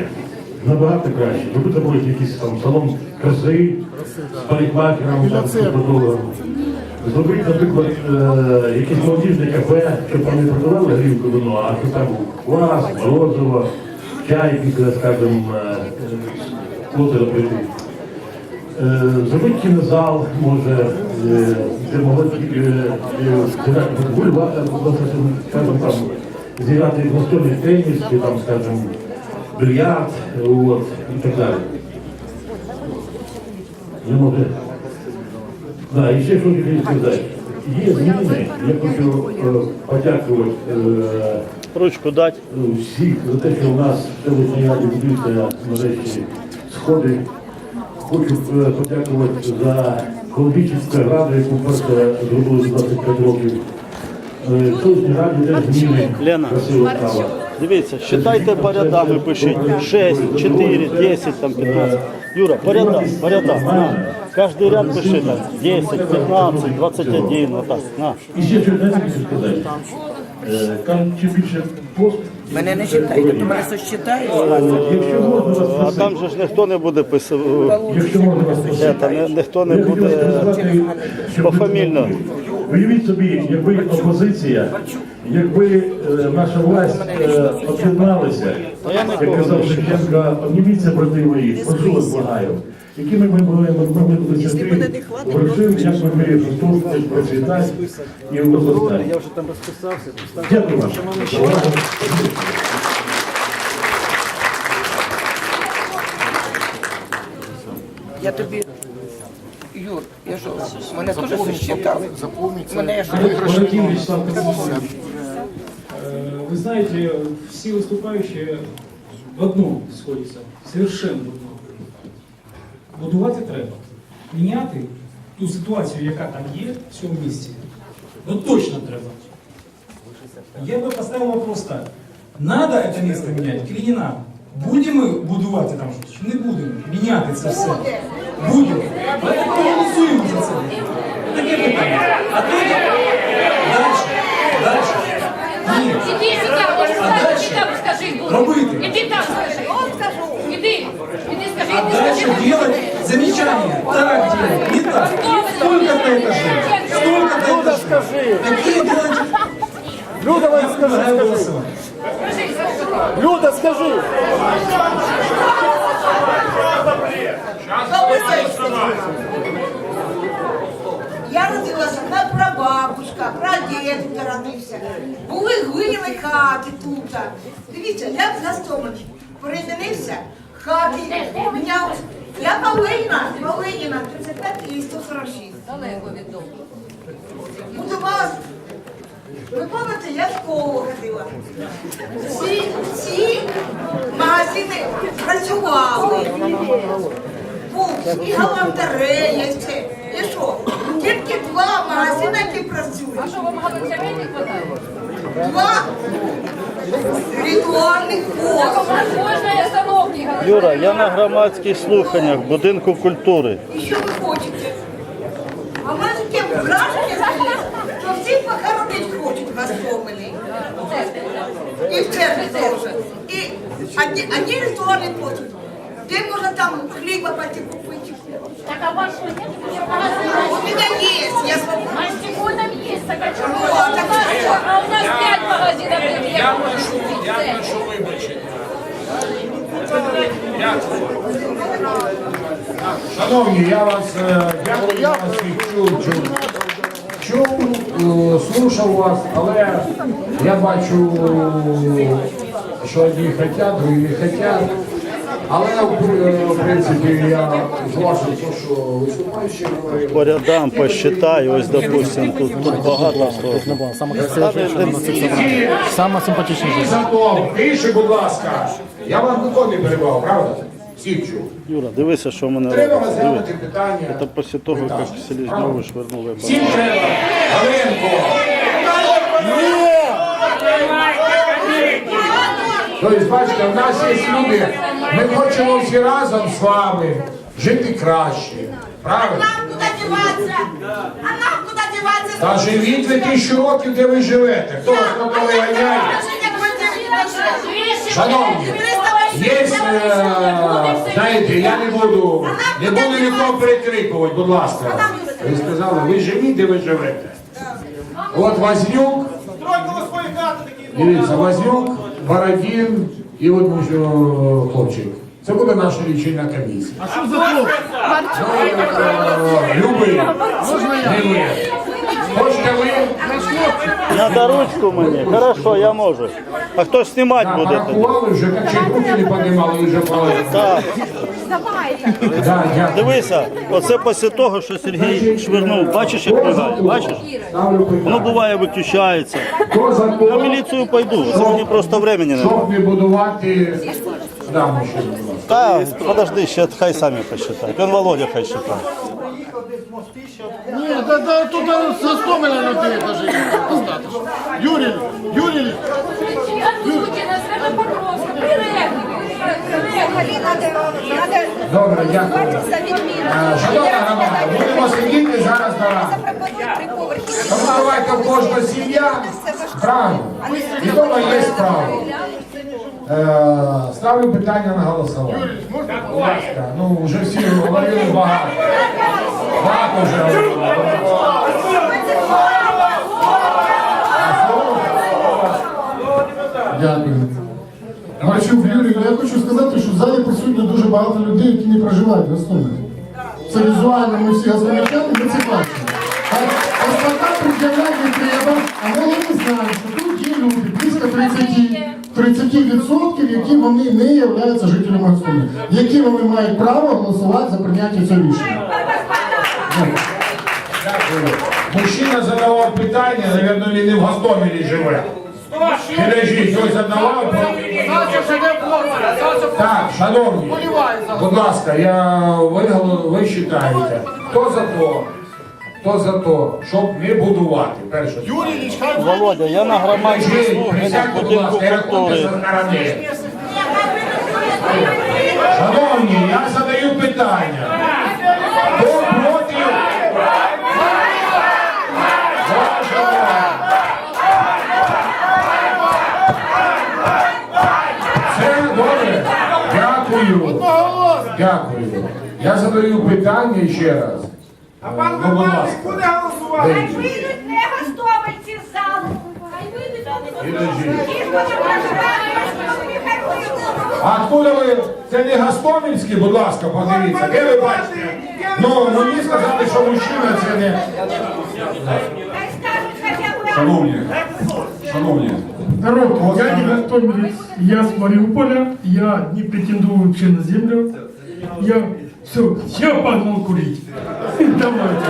краще. Набагато краще. Робити зробити якийсь там салон краси з парикмахером, там, з фотографом. Зробити, наприклад, е, якесь молодіжне кафе, щоб там не продавали грівку вино, а щоб там квас, морозиво, чай після, скажімо, е, коти робити. Е, Зробити кінозал, може, де могли б, зіграти там, зіграти настольний теніс, чи там, скажімо, бильярд, от, і так далі. Не може. Да, і ще що хотів сказати. Є зміни, я хочу е, подякувати е, Ручку дать. ну, всіх за те, що у нас в селищній раді будуються нарешті сходи. Хочу е, подякувати за Коломійчинську раду, яку перше зробили за 25 років. Е, В селищній раді теж зміни Лена. красиво стало. Дивіться, считайте по рядам і пишіть. 6, 4, 10, там 15. Юра, по рядам, по рядам. На. Каждый ряд пиши там 10, 15, 21, вот так. На. І ще що хочу сказати. Е, Там чим більше пост, Мене не читайте, то мене щось якщо можна вас А просити, там же ж ніхто не буде писати. якщо можна вас просити, не, ніхто не Я хотів буде сказати, щоб ви- пофамільно. Уявіть собі, якби опозиція, якби е, наша власть е, об'єдналися, як казав Шевченко, обніміться брати мої, прошу вас благаю. Якими ми могли могли досягти вершин, як ми мріє Христос процвітати і возростати. Я вже там розписався. Дякую вам. Я тобі, Юр, я ж мене теж щось читав. Мене ж Вы знаете, все выступающие в одном сходяться, совершенно в одному. Будувати треба. Міняти ту ситуацію, яка там є в цьому місці, ну точно треба. Я би поставив вопрос так. Надо це місце міняти чи не надо? Будемо ми будувати там щось, чи не будемо? Міняти це все. Будемо. Давайте проголосуємо за це. Таке питання. А тоді далі. Далі. Ні. Іди сюди, іди там скажи. Робити. Іди там скажи. От скажу. Іди. Іди скажи, А дальше скажи. делать замечания. Так делать, не так. Столько-то этажей. Столько-то этажей. Какие делать? Люда, скажи, скажи. Люда, скажи. Тут. Дивіться, як застоманий. Перемінився, хати міняв. Я Павлина, Павлина, 35 і 146. Далеко від дому. Будувала. Ви пам'ятаєте, я в школу ходила. Всі, всі магазини працювали. Був і галантерея, і все. І що? Тільки два магазини, які працюють. А що, вам галиця не хватає? Два ритуальних галиця. Юра, я на громадських слуханнях в будинку культури. І що ви хочете? А в мене таке враження що всі похоронити хочуть вас помилі. І в черзі теж. І одні, одні ритуальні послуги. Де можна там хліба пойти купити? Так, а ваш що, нет? У мене є, я свободна. А с Тихоном есть, так а чего? Ну, а так что? А у нас пять магазинов, где я могу купить. Дякую, що вибачили. Шановні, я вас е, дякую, я вас всіх чув, чув. Чув, е, слушав вас, але я бачу, що одні хочуть, другі не хочуть. Але е, в принципі я з вашим, то, що виступаючи говорив. По рядам посчитай, ось, допустим, тут, тут багато хто. Собраннях. Сама затом, тише, будь ласка, я вас ніколи не перебував, правда? Всіх чув. Юра, дивися, що в мене Треба. Диви. розглянути питання. Це після того, як Селезньову швирнули. Всім треба. Галенко. Тобто, бачите, в нас є люди. Ми хочемо всі разом з вами жити краще. Правильно? Нам куди діватися? А нам куди діватися? Та живіть ви тисячу років, де ви живете. Хто вас на то виганяє? Шановні, Є, е, знаєте, я не буду, не буду нікого перекрикувати, будь ласка. Ви сказали, ви живі, де ви живете. От Вознюк, дивіться, Вознюк, Бородін і от муж- о, хлопчик. Це буде наша лічильна комісія. А що за хлопчик? Любий. Не ви. Хочете ви? Надо ручку мені. Хорошо, я можу. А хто ж знімати Так, буде тоді? порахували вже, так чи руки не піднімали, і вже половину. Так, Да, дякую. дивися, оце після того, що Сергій швирнув. Бачиш, як мигає? Бачиш? Ставлю Воно питання. буває виключається. Хто за то, міліцію пойду. Сьогодні просто времени немає. щоб не будувати... Будь ласка. Та подожди, ще хай самі посчитають. Він Володя хай считає. Ні, да, да, тут за 100 мільйонів людей даже є достатньо. Юрій, Юрій, Озвучи, Добре, дякую. Шановна громада, будемо сидіти зараз на раді. Тому давайте в кожна сім'я правильно. І дома є право. Е, Ставлю питання на голосування. Будь ласка, ну вже всі говорили багато. Багато вже говорили. Дякую. Марчук Юрій, я хочу сказати, що в залі присутні дуже багато людей, які не проживають в Гостомелі. Це візуально ми всі гостомельчани, ми це бачимо. Паспорта пред'являти не треба, але не знаємо, що тут є люди, близько 30, 30% які вони не являються жителями Гостомеля, які вони мають право голосувати за прийняття цього рішення. Дякую. Мужчина задавав питання, навірно, він не в Гостомелі живе. Підожди, хтось задавав? Так, шановні, будь ласка, я ви, ви вважаєте, хто за то, хто за то, щоб не будувати, перше. Юрій Володя, я на громадських слуханнях присядьте, будинку ласка, і рахуйте культури. Шановні, я задаю питання. Хто проти? Вашого Це добре. Дякую. Дякую. Я задаю питання ще раз. А пан ну, будь ласка. буде голосувати? Вийдуть не гостомельці з залу. Хай вийдуть Підожди. ті, хто не проживає Гостомелі, хай вийдуть. А откуда ви? Це не Гостомельський, будь ласка, подивіться. Де ви бачите? Ну, мені сказали, що мужчина це не. Хай скажуть хоча б Шановні, шановні. Народ, я не готовлюсь, я с Мариуполя, я не претендую вообще на землю. Я все, я погнал курить. Давайте.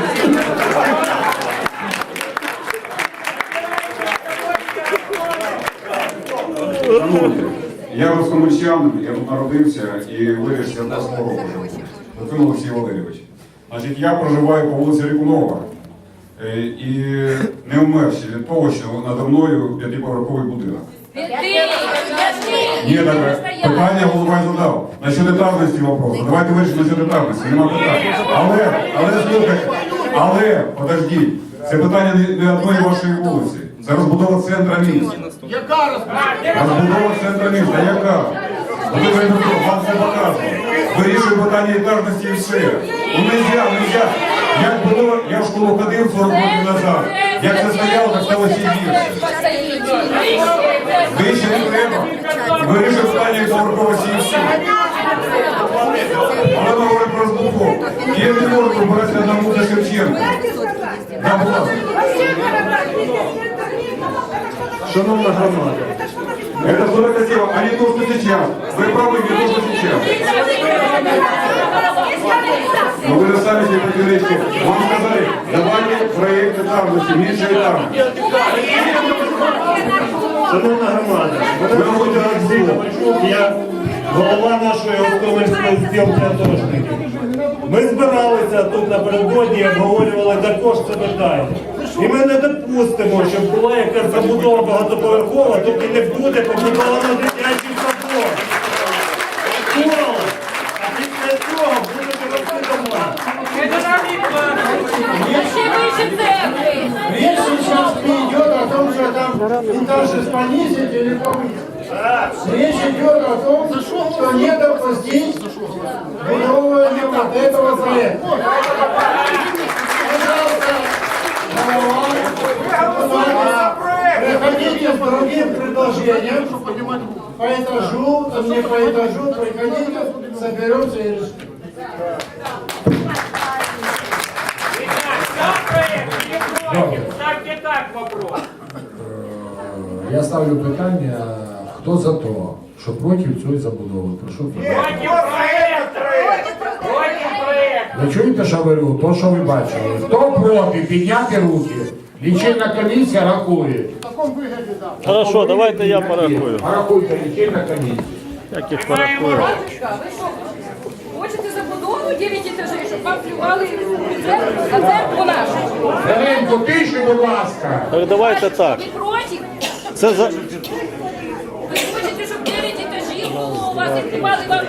Я рускомельчан, я тут народився і виріс на року. Петро Олексій Валерійович. Значить, я проживаю по вулиці Рікунова е, і не вмерші від того, що надо мною п'ятиповерховий будинок. Ні, так, питання голова задав. Насчет етажності вопросу. Давайте вирішимо насчет етажності, нема питань. Але, але слухайте, але, подождіть, це питання не, не одної вашої вулиці. Це розбудова центра міста. яка? Розбудова центру міста, яка? Ви ви вам це показує. Вирішує питання етажності і все. Ну нельзя, нельзя. Як було, я в школу ходив 40 років назад. Як це стояло, так стало ще гірше. Вище не треба. Вирішує питання поверховості і все. Але ми говоримо про розбудову. Я не можу побиратися на вулиці Шевченка. Да, будь ласка. Шановна громада, Это что красиво, а не то, что сейчас. Вы правы, не то, что сейчас. Но вы же сами себе противоречите. Вам сказали, давайте проект этажности, меньше этажности. шановна громада, Ви мене робите звуть Олексій розбудову. Табачук, я голова нашої Гостомельської спілки атошників. Ми збиралися тут напередодні і обговорювали також це питання. І ми не допустимо, щоб була якась забудова багатоповерхова, доки не буде побудована дитячий садок. Школа. А після цього буде рости дома. Ще вище церкви. Речь сейчас не идет о том, что там этажность понизить или повысить. Речь идет о том, что не допустить будования вот этого проекта. Пожалуйста, приходите с другим предложением по этажу, там не по этажу, приходите, соберемся и решим. Я ставлю питання, хто за то, що проти цієї забудови. Прошу. Ви чуєте, що говорю? То, що ви бачили. Хто проти, підняти руки. Лічильна комісія рахує. Хорошо, давайте я порахую. Порахуйте, лічильна комісія. Як їх порахую? Бабушка, ви що? Хочете забудову 9 етажей, щоб вам плювали бюджет, а це по нашому. Зеленко, будь ласка. Так давайте так. Ви проти? Це за Ви хочете, щоб 9 етажів було у вас і вам це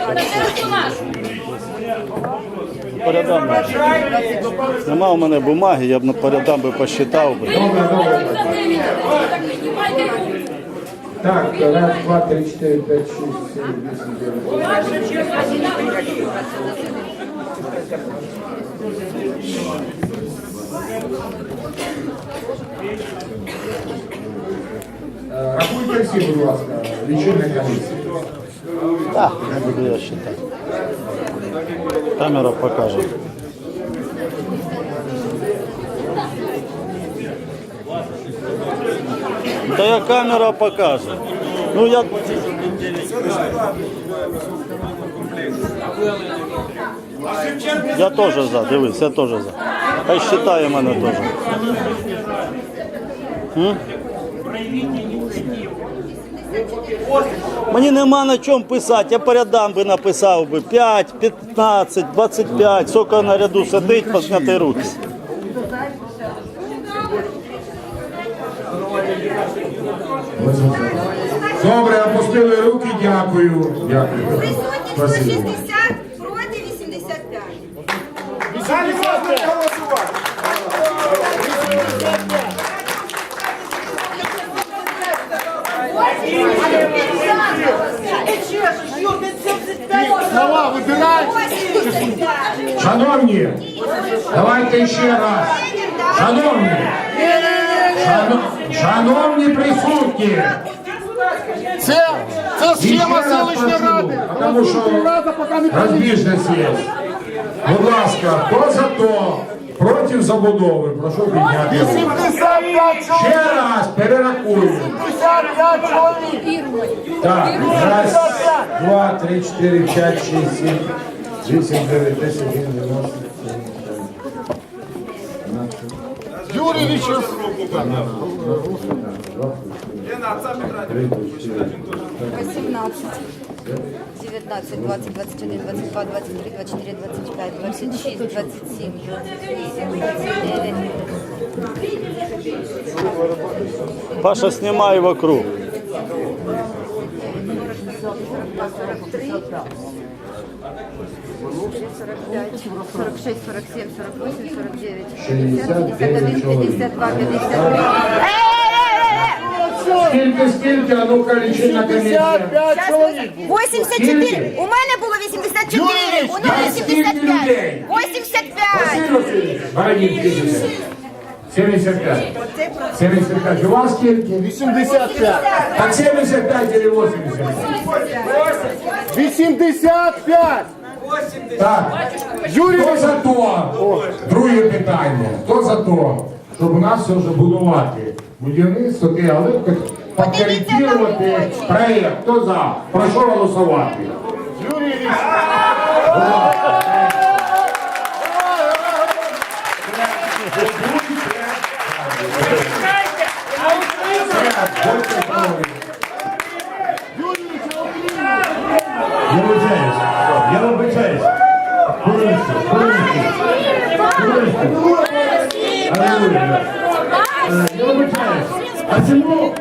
порядам. Нема у мене бумаги, я б на порядам би посчитав би. Ви не проти за 9 етажів, так піднімайте руку. Так, раз, два, три, чотири, п'ять, шість, сім, вісім, дев'ять. Рахуйте всі, будь ласка, лічильна комісія. Так, не буду я считати. Камера покаже. Та я камера покаже. Ну я. Я теж за, дивись, я теж за. Хай считає мене теж. М? Мені нема на чому писати, я по рядам би написав би 5, 15, 25, скільки на ряду сидить, позняти руки. Добре, опустили руки, дякую. Дякую. Присутні 160, Шановні, давайте ще раз. Шановні, шановні присутні, Це, це схема селищної ради. тому що є. Будь ласка, хто за то, проти забудови, прошу підняти руку. Ще раз перерахую. 75 чоловік. Так, раз, два, три, чотири, п'ять, шість, сім, вісім, дев'ять, десять, один, дев'яносто. Юрій Вічев. 18, 19, 20, 21, 22, 23, 24, 25, 26, 27, 29, Паша, знімай вокруг. 45, 46, 47, 48, 49, 69 50, 51, чоловік. 52, 53. Скільки, скільки, а ну-ка лічильна комісія. 75 чоловік. 84. У мене було 84. У Юрій, скільки людей? 85. Василь Васильович, Баранін, скільки? 75. 75. У вас скільки? 85. Так 75 или 85? 85. Так. Юрій Хто за то? Друге питання. Хто за то, щоб у нас все вже будувати? Будівництво, ти, але підкоректувати проєкт. Хто за? Прошу голосувати. Юрій Вічев. 아침고